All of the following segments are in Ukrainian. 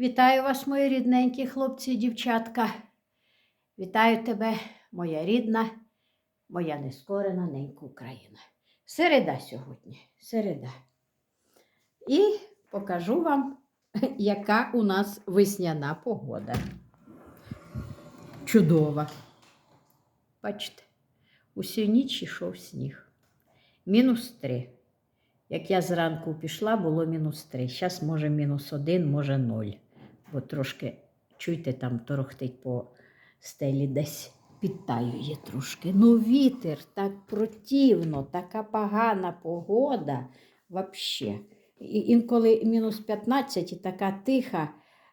Вітаю вас, мої рідненькі хлопці і дівчатка. Вітаю тебе, моя рідна, моя нескорена ненька Україна. Середа сьогодні, середа. І покажу вам, яка у нас весняна погода. Чудова. Бачите, усю ніч йшов сніг. Мінус три. Як я зранку пішла, було мінус 3. Зараз може мінус 1, може 0. Бо трошки, чуйте, там торохтить по стелі десь підтаює трошки. Ну, вітер так противно, така погана погода взагалі. Інколи мінус 15 і така тиха,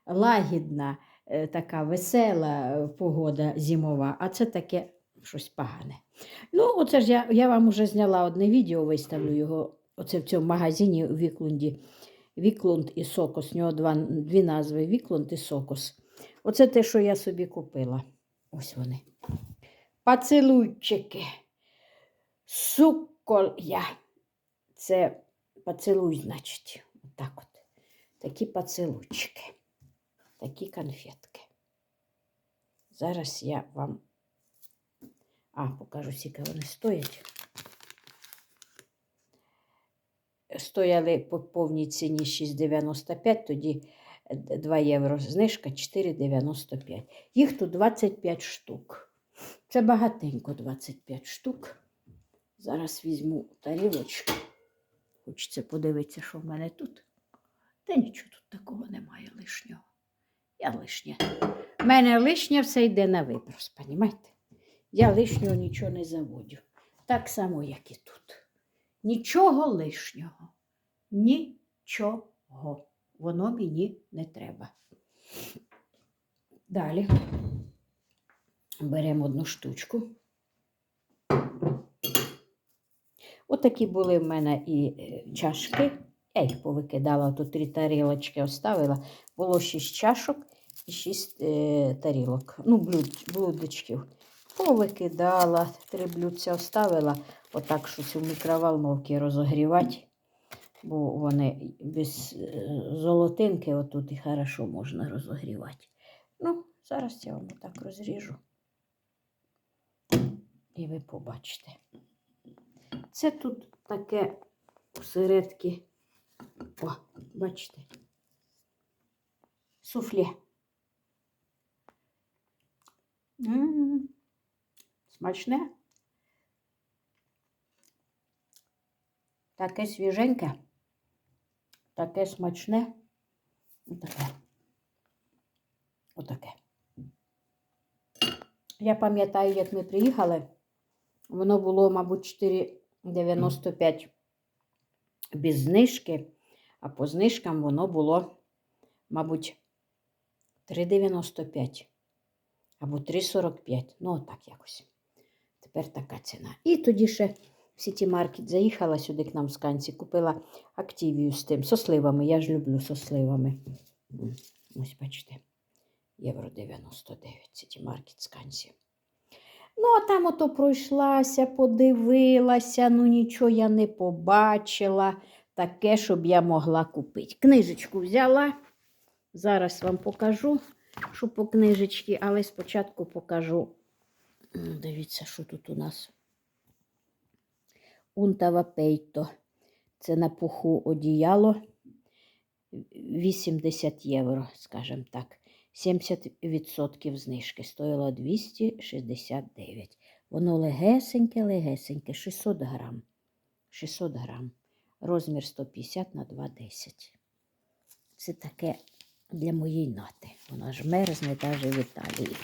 лагідна, е, така весела е, погода зимова, а це таке щось погане. Ну, оце ж я, я вам вже зняла одне відео, виставлю його. Оце в цьому магазині у Віклунді. Віклунд і Сокос. У нього два, дві назви Віклунд і Сокос. Оце те, що я собі купила. Ось вони. Поцілуйчики. Суколя. Це поцілуй, значить. Отак от. Такі поцілуйчики. Такі конфетки. Зараз я вам. А, покажу, скільки вони стоять. Стояли по повній ціні 6,95, тоді 2 євро знижка 4,95. Їх тут 25 штук. Це багатенько 25 штук. Зараз візьму тарілочку. Хочеться подивитися, що в мене тут. Та нічого тут такого немає лишнього. Я лишнє. У мене лишнє все йде на виброс, понімаєте? Я лишнього нічого не заводю. Так само, як і тут. Нічого лишнього. Нічого. Воно мені не треба. Далі беремо одну штучку. Отакі були в мене і е, чашки. Я їх повикидала, тут три тарілочки оставила. Було шість чашок і шість е, тарілок. Ну, блюд, блюдечків. Повикидала, три блюдця оставила, отак щось у мікроволновці розогрівати, бо вони без е, золотинки отут і хорошо можна розогрівати. Ну, зараз я вам так розріжу. І ви побачите. Це тут таке всередки. О, бачите. Суфле. М-м-м. Смачне. Таке свіженьке, таке смачне. Отаке. Отаке. Я пам'ятаю, як ми приїхали, воно було, мабуть, 4,95 без знижки, а по знижкам воно було, мабуть, 3,95 або 3,45. Ну, отак якось. Тепер така ціна. І тоді ще в Сіті Маркет заїхала сюди к нам з Канці, купила активію з тим, со сливами. Я ж люблю со сливами. М, Ось, бачите, євро 99, Сіті Маркет з Канці. Ну, а там ото пройшлася, подивилася, ну нічого я не побачила. Таке, щоб я могла купити. Книжечку взяла. Зараз вам покажу, що по книжечці, але спочатку покажу. Дивіться, що тут у нас. Унтава пейто. Це на пуху одіяло 80 євро, скажімо так. 70% знижки стоїло 269. Воно легесеньке, легесеньке, 600 грам. 600 грам. Розмір 150 на 2,10. Це таке для моєї нати. Вона ж мерзне навіть в Італії.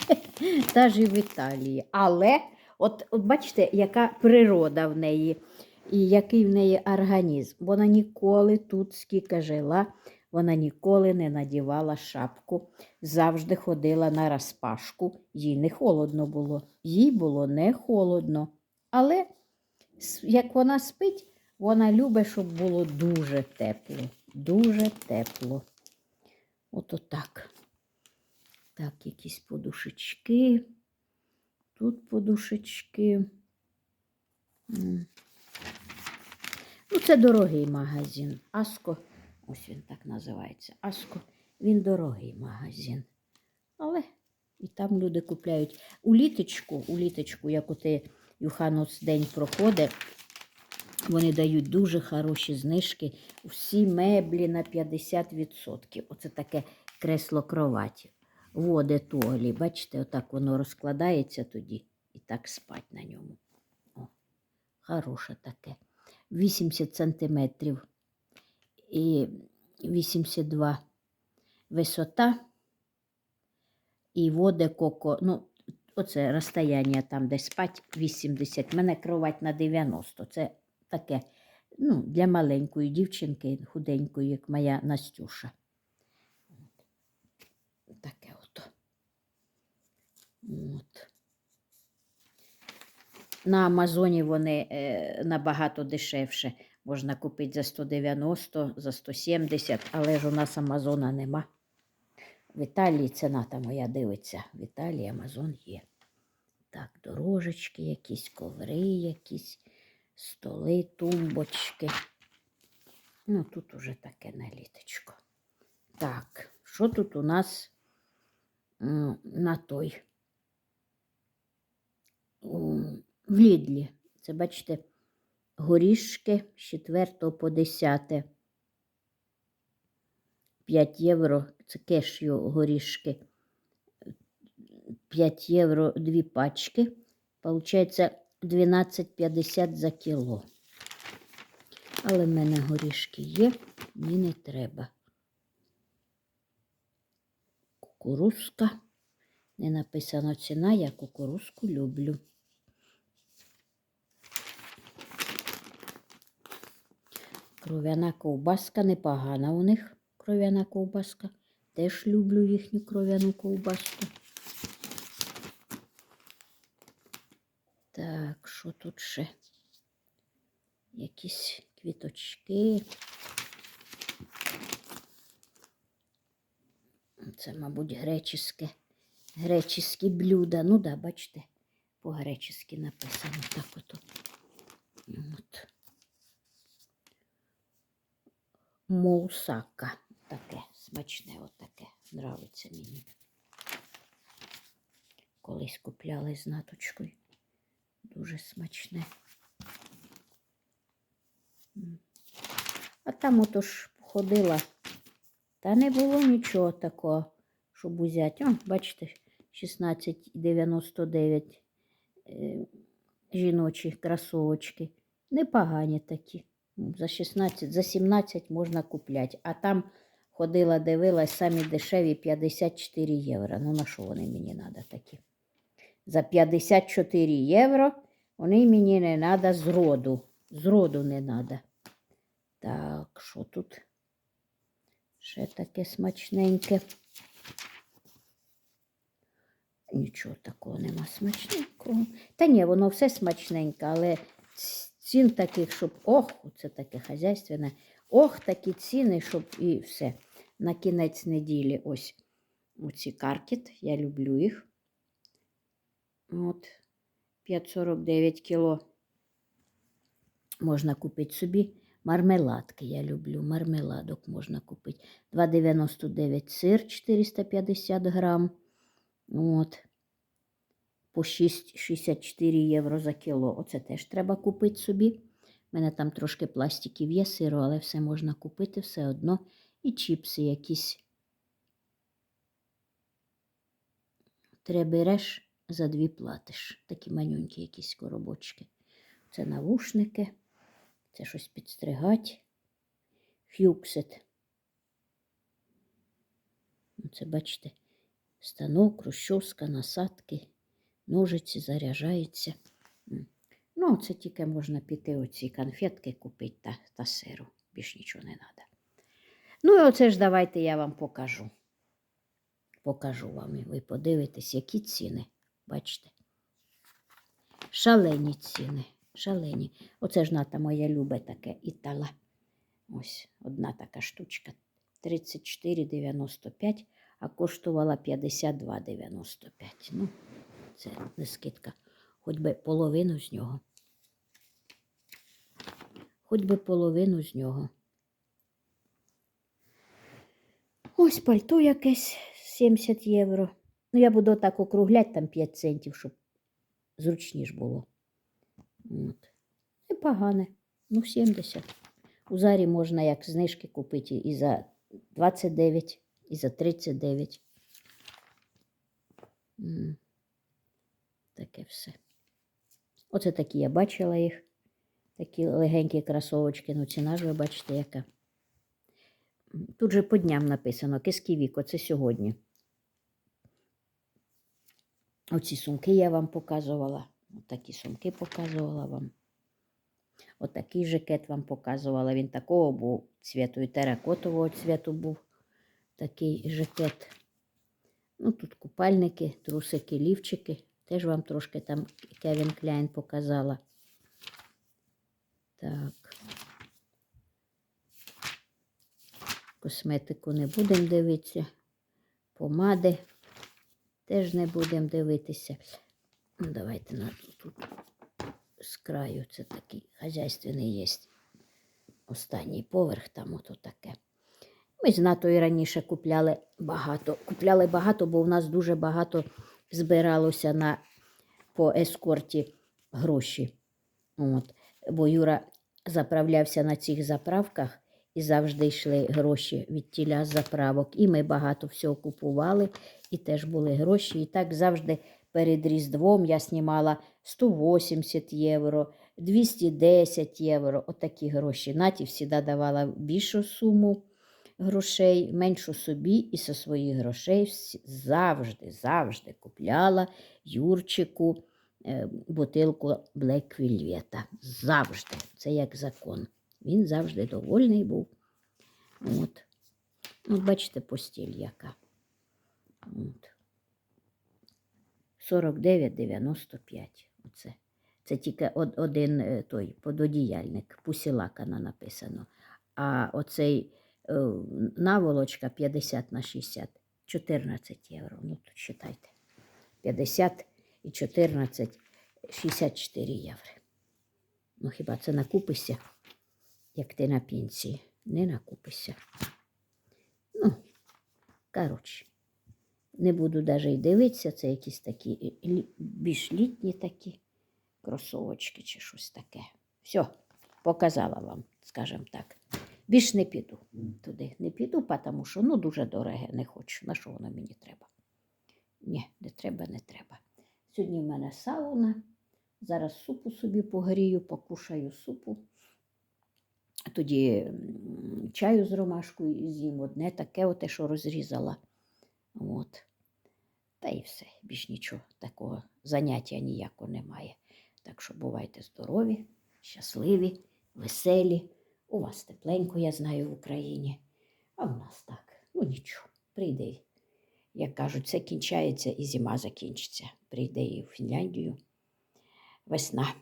Навіть в Італії. Але, от, от бачите, яка природа в неї і який в неї організм. Вона ніколи тут, скільки жила, вона ніколи не надівала шапку, завжди ходила на розпашку. Їй не холодно було. Їй було не холодно. Але як вона спить, вона любить, щоб було дуже тепло. Дуже тепло. Ото так. Так, якісь подушечки. Тут подушечки. Ну, це дорогий магазин. Аско, ось він так називається. Аско. Він дорогий магазин. Але і там люди купляють у літочку, у літочку, як оте Юханус день проходить, вони дають дуже хороші знижки. Всі меблі на 50%. Оце таке кресло кроваті. Води туалі. Бачите, отак воно розкладається тоді і так спать на ньому. О, хороше таке. 80 сантиметрів і 82 висота. І води коко. Ну, оце розстояння там, де спать 80. У мене кровать на 90. Це таке ну, для маленької дівчинки, худенької, як моя Настюша. Таке ото. От. На Амазоні вони е, набагато дешевше. Можна купити за 190, за 170, але ж у нас Амазона нема. В Італії ціна та моя дивиться. В Італії Амазон є. Так, дорожечки якісь, коври якісь, столи, тумбочки. Ну, тут уже таке наліточко. Так, що тут у нас на той? В Лідлі. Це, бачите, горішки з 4 по 10. 5 євро, це кешю горішки. 5 євро дві пачки. Получається 12,50 за кіло. Але в мене горішки є, мені не треба. Кукурузка. Не написано ціна, я кукурузку люблю. Кров'яна ковбаска непогана у них кров'яна ковбаска. Теж люблю їхню кров'яну ковбаску. Так, що тут ще? Якісь квіточки. Це, мабуть, греческе. Греческі блюда. Ну да, бачите, по-гречески написано так ото. От. Моусака. Таке смачне, отаке. Нравиться мені. Колись купляли з наточкою. Дуже смачне. А там отож ходила. Та не було нічого такого, щоб узяти. О, бачите, 16,99 е, жіночі кросовочки. Непогані такі. За 16, за 17 можна купляти. А там ходила, дивилась, самі дешеві 54 євро. Ну на що вони мені треба такі? За 54 євро вони мені не треба зроду. Зроду не треба. Так, що тут? Ще таке смачненьке. Нічого такого нема смачненького. Та ні, воно все смачненьке, але цін таких, щоб ох, це таке хазяйственне. Ох, такі ціни, щоб і все. На кінець неділі ось оці каркет. Я люблю їх. От 5,49 кіло. Можна купити собі мармеладки. Я люблю мармеладок можна купити. 2,99 сир 450 грам. От. По 6,64 євро за кіло. Оце теж треба купити собі. У мене там трошки пластиків є сиру, але все можна купити все одно. І чіпси якісь. Три береш, за дві платиш. Такі манюнькі якісь коробочки. Це навушники. Це щось підстригать. Фюксет. Це, бачите, станок, розчоска, насадки, ножиці, заряджається. Ну, це тільки можна піти оці конфетки купити та, та сиру. Більш нічого не треба. Ну, і оце ж давайте я вам покажу. Покажу вам, і ви подивитесь, які ціни. Бачите? Шалені ціни. Шалені. Оце ж ната моя любе таке італа. Ось одна така штучка 34,95, а коштувала 52,95. Ну, це не скидка. Хоч би половину з нього. Хоч би половину з нього. Ось пальто якесь 70 євро. Ну, я буду так округляти там 5 центів, щоб зручніше було. От. Непогане. Ну, 70. У зарі можна як знижки купити і за 29, і за 39. М. Таке все. Оце такі я бачила їх. Такі легенькі кросовочки. Ну, ціна ж ви бачите, яка. Тут же по дням написано Киський вік, оце сьогодні. Оці сумки я вам показувала. Отакі сумки показувала вам. Отакий жакет вам показувала. Він такого був цвіту і теракотового цвіту був такий жакет. Ну, тут купальники, трусики, лівчики. Теж вам трошки там Кевін Кляйн показала. Так. Косметику не будемо дивитися. Помади теж не будемо дивитися. Ну, Давайте на тут з краю це такий хазяйственний є. Останній поверх там ото таке. Ми з натою раніше купляли багато. Купляли багато, бо у нас дуже багато збиралося на, по ескорті гроші. От. Бо Юра заправлявся на цих заправках і завжди йшли гроші від тіля заправок. І ми багато всього купували, і теж були гроші. І так завжди перед Різдвом я знімала 180 євро, 210 євро. Отакі гроші. Наті завжди давала більшу суму грошей, меншу собі, і зі своїх грошей завжди, завжди купляла Юрчику е, бутилку Velvet. Завжди. Це як закон. Він завжди довольний був. От. От бачите, постіль яка. От. 49,95. Оце. Це тільки один е, той пододіяльник, пусілакана написано. А оцей наволочка 50 на 60, 14 євро. Ну, тут читайте. 50 і 14, 64 євро. Ну, хіба це накупишся, як ти на пенсії? Не накупишся. Ну, коротше, не буду навіть й дивитися, це якісь такі е, більш літні такі кросовочки чи щось таке. Все, показала вам, скажімо так. Більш не піду туди. Не піду, тому що ну, дуже дороге, не хочу. На що воно мені треба? Ні, не треба, не треба. Сьогодні в мене сауна. Зараз супу собі погрію, покушаю супу. Тоді чаю з ромашкою з'їм одне таке, оте, що розрізала. От. Та і все, більш нічого такого заняття ніякого немає. Так що бувайте здорові, щасливі, веселі. У вас тепленько, я знаю, в Україні. А в нас так. Ну нічого, прийде. Як кажуть, це кінчається і зима закінчиться. Прийде і в Фінляндію весна.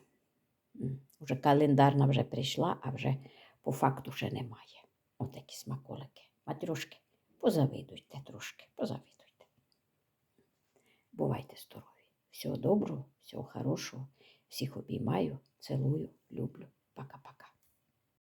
Уже календарна вже прийшла, а вже по факту ще немає. Отакі смаколики. Матрюшки, позавидуйте трошки, позавидуйте. Бувайте здорові. Всього доброго, всього хорошого. Всіх обіймаю, цілую, люблю. Пока-пока.